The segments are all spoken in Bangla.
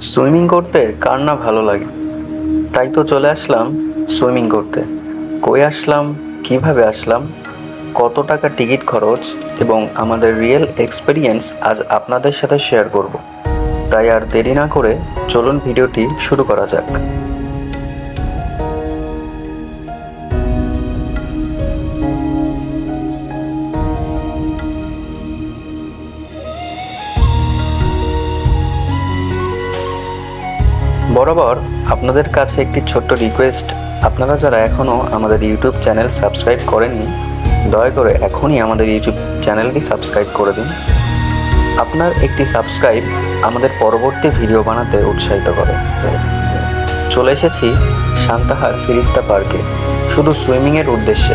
সুইমিং করতে কার না ভালো লাগে? তাই তো চলে আসলাম সুইমিং করতে। কই আসলাম? কীভাবে আসলাম? কত টাকা টিকিট খরচ? এবং আমাদের রিয়েল এক্সপিরিয়েন্স আজ আপনাদের সাথে শেয়ার করব। তাই আর দেরি না করে চলুন ভিডিওটি শুরু করা যাক। বরাবর আপনাদের কাছে একটি ছোট্ট রিকোয়েস্ট আপনারা যারা এখনও আমাদের ইউটিউব চ্যানেল সাবস্ক্রাইব করেননি, দয়া করে এখনই আমাদের ইউটিউব চ্যানেলটি সাবস্ক্রাইব করে দিন। আপনার একটি সাবস্ক্রাইব আমাদের পরবর্তী ভিডিও বানাতে উৎসাহিত করে। চলে এসেছি সান্তাহার ফিরিস্তা পার্কে। শুধু সুইমিংয়ের উদ্দেশ্যে।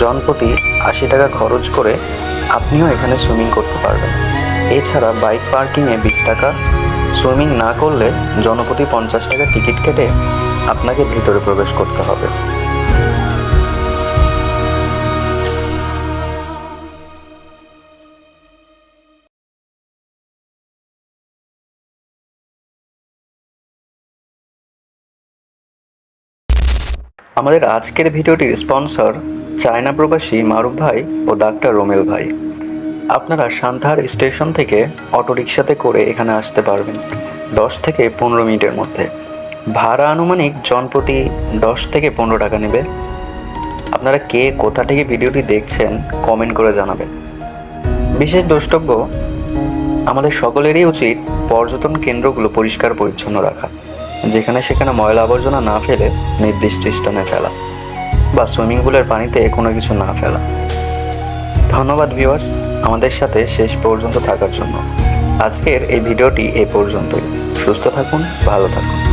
জনপ্রতি আশি টাকা খরচ করে আপনিও এখানে সুইমিং করতে পারবেন। এছাড়া বাইক পার্কিংয়ে বিশ টাকা সুইমিং না করলে জনপ্রতি পঞ্চাশ টাকা টিকিট কেটে আপনাকে ভিতরে প্রবেশ করতে হবে। আমাদের আজকের ভিডিওটির স্পন্সর চায়না প্রবাসী মারুফ ভাই ও ডাক্তার রোমেল ভাই। আপনারা সান্ধার স্টেশন থেকে অটোরিকশাতে করে এখানে আসতে পারবেন দশ থেকে পনেরো মিনিটের মধ্যে। ভাড়া আনুমানিক জনপ্রতি দশ থেকে পনেরো টাকা নেবে। আপনারা কে কোথা থেকে ভিডিওটি দেখছেন কমেন্ট করে জানাবেন। বিশেষ দ্রষ্টব্য, আমাদের সকলেরই উচিত পর্যটন কেন্দ্রগুলো পরিষ্কার পরিচ্ছন্ন রাখা, যেখানে সেখানে ময়লা আবর্জনা না ফেলে নির্দিষ্ট স্থানে ফেলা বা সুইমিং পুলের পানিতে কোনো কিছু না ফেলা। ধন্যবাদ ভিউয়ার্স আমাদের সাথে শেষ পর্যন্ত থাকার জন্য। আজকের এই ভিডিওটি এ পর্যন্তই। সুস্থ থাকুন, ভালো থাকুন।